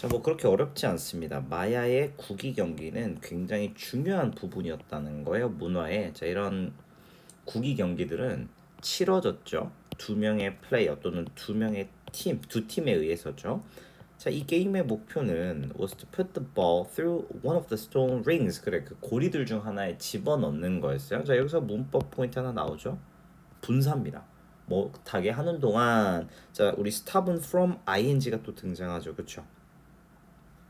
자, 뭐 그렇게 어렵지 않습니다. 마야의 국기 경기는 굉장히 중요한 부분이었다는 거예요. 문화에. 자, 이런 국기 경기들은 치러졌죠. 두 명의 플레이어 또는 두 명의 팀, 두 팀에 의해서죠. 자, 이 게임의 목표는 was to put the ball through one of the stone rings. 그래, 그 고리들 중 하나에 집어넣는 거였어요. 자, 여기서 문법 포인트 하나 나오죠. 분사입니다. 못하게 하는 동안 자, 우리 stop은 from ing가 또 등장하죠. 그렇죠?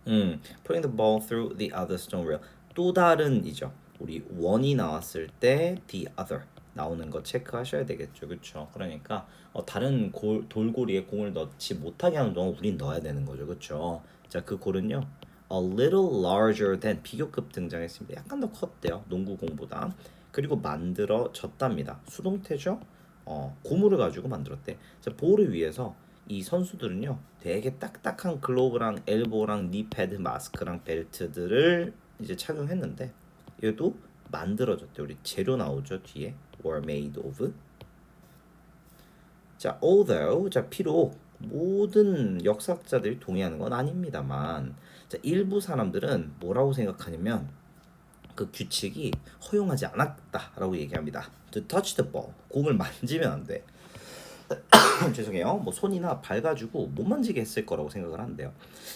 음, putting the ball through the other stone rail. 또 다른이죠. 우리 원이 나왔을 때 the other 나오는 거 체크하셔야 되겠죠. 그렇죠? 그러니까 어, 다른 골, 돌고리에 공을 넣지 못하게 하는 동안 우린 넣어야 되는 거죠. 그렇죠? 자, 그 골은요. a little larger than 비교급 등장했습니다. 약간 더 컸대요. 농구 공보다. 그리고 만들어졌답니다. 수동태죠? 어, 고무를 가지고 만들었대. 자, 볼을 위해서 이 선수들은요 되게 딱딱한 글로브랑 엘보랑 니 패드 마스크랑 벨트들을 이제 착용했는데 얘도 만들어졌대 우리 재료 나오죠 뒤에. Were made of. 자 although 자 비록 모든 역사학자들이 동의하는 건 아닙니다만 자 일부 사람들은 뭐라고 생각하냐면 그 규칙이 허용하지 않았다라고 얘기합니다. To touch the ball. 공을 만지면 안돼 죄송해요. 뭐 손이나 발 가지고 못 만지게 했을 거라고 생각을 하는데요.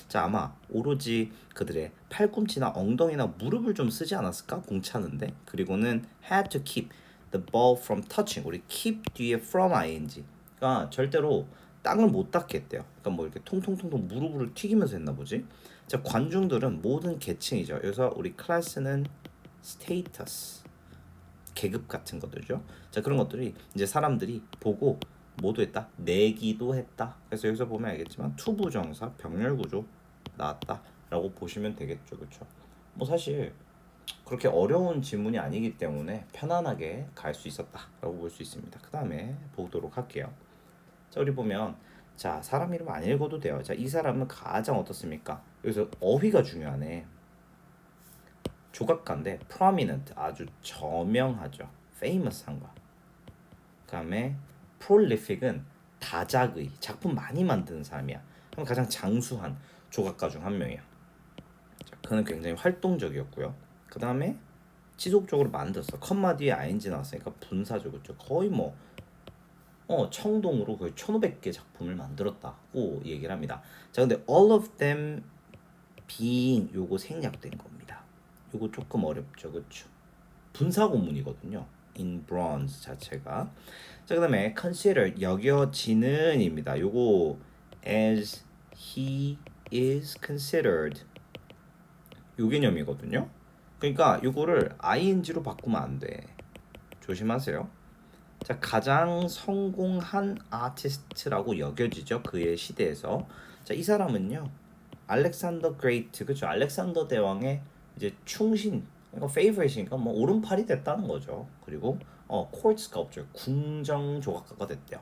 자 아마 오로지 그들의 팔꿈치나 엉덩이나 무릎을 좀 쓰지 않았을까 공 차는데 그리고는 had to keep the ball from touching 우리 keep 뒤에 from ing 그러니까 절대로 땅을 못 닿게 했대요. 그러니까 뭐 이렇게 통통통통 무릎을 튀기면서 했나 보지. 자 관중들은 모든 계층이죠. 여기서 우리 클래스는 status 계급 같은 것들죠. 자 그런 것들이 이제 사람들이 보고 모두 했다. 내기도 했다. 그래서 여기서 보면 알겠지만 투부정사 병렬 구조 나왔다 라고 보시면 되겠죠. 그렇죠? 뭐 사실 그렇게 어려운 지문이 아니기 때문에 편안하게 갈 수 있었다 라고 볼 수 있습니다. 그 다음에 보도록 할게요. 자, 우리 보면 자, 사람 이름 안 읽어도 돼요. 자, 이 사람은 가장 어떻습니까? 여기서 어휘가 중요하네. 조각가인데 prominent 아주 저명하죠. famous한 거. 그다음에 prolific은 다작의 작품 많이 만드는 사람이야. 가장 장수한 조각가 중 한 명이야. 자, 그는 굉장히 활동적이었고요. 그 다음에 지속적으로 만들었어. 컴마 뒤에 ing 나왔으니까 분사죠, 그렇죠? 거의 뭐 어, 청동으로 거의 1,500개 작품을 만들었다고 얘기를 합니다. 자, 근데 all of them being 요거 생략된 겁니다. 요거 조금 어렵죠, 그렇죠? 분사 고문이거든요. In bronze 자체가. 자, 그다음에 consider 여겨지는입니다. 요거 as he is considered 요 개념이거든요. 그러니까 요거를 ing로 바꾸면 안 돼. 조심하세요. 자, 가장 성공한 아티스트라고 여겨지죠. 그의 시대에서. 자, 이 사람은요. 알렉산더 그레이트. 그죠? 알렉산더 대왕의 이제 충신 그러니까 favorite이니까 뭐 오른팔이 됐다는 거죠. 그리고 어 court sculptor 궁정 조각가가 됐대요.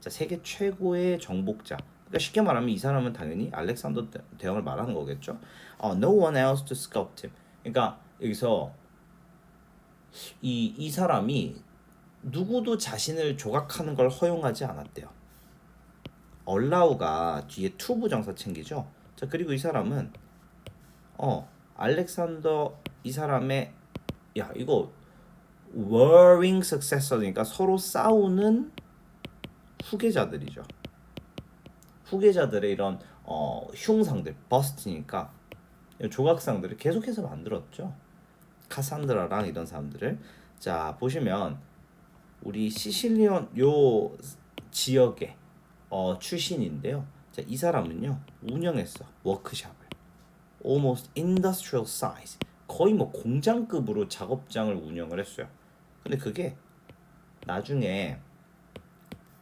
자 세계 최고의 정복자. 그러니까 쉽게 말하면 이 사람은 당연히 알렉산더 대- 대왕을 말하는 거겠죠. 어 no one else to sculpt him. 그러니까 여기서 이 이 사람이 누구도 자신을 조각하는 걸 허용하지 않았대요. allow가 뒤에 to 부정사 챙기죠. 자 그리고 이 사람은 어 알렉산더 이 사람의 야 이거 warring successor니까 서로 싸우는 후계자들이죠. 후계자들의 이런 어, 흉상들 버스트니까 조각상들을 계속해서 만들었죠. 카산드라랑 이런 사람들을 자 보시면 우리 시실리언 요 지역의 어, 출신인데요. 자, 이 사람은요 운영했어 워크샵을. almost industrial size 거의 뭐 공장급으로 작업장을 운영을 했어요. 근데 그게 나중에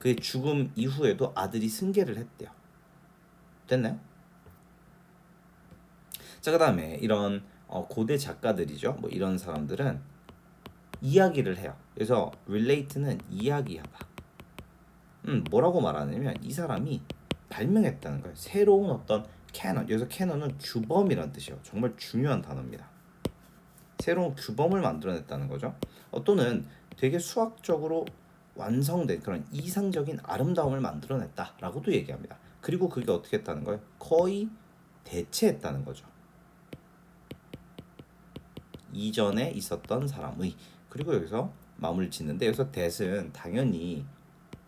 그의 죽음 이후에도 아들이 승계를 했대요. 됐나요? 자 그 다음에 이런 어, 고대 작가들이죠. 뭐 이런 사람들은 이야기를 해요. 그래서 relate는 이야기하다. 음 뭐라고 말하냐면 이 사람이 발명했다는 거예요. 새로운 어떤 캐논 여기서 캐논은 규범이란 뜻이에요. 정말 중요한 단어입니다. 새로운 규범을 만들어냈다는 거죠. 어, 또는 되게 수학적으로 완성된 그런 이상적인 아름다움을 만들어냈다라고도 얘기합니다. 그리고 그게 어떻게 했다는 거예요? 거의 대체했다는 거죠. 이전에 있었던 사람의 그리고 여기서 마무리 짓는데 여기서 that은 당연히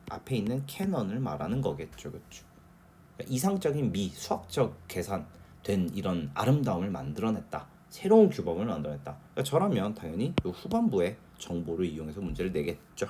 앞에 있는 캐넌을 말하는 거겠죠, 그렇죠? 그러니까 이상적인 미 수학적 계산된 이런 아름다움을 만들어냈다. 새로운 규범을 만들어냈다. 그러니까 저라면 당연히 이 후반부에 정보를 이용해서 문제를 내겠죠.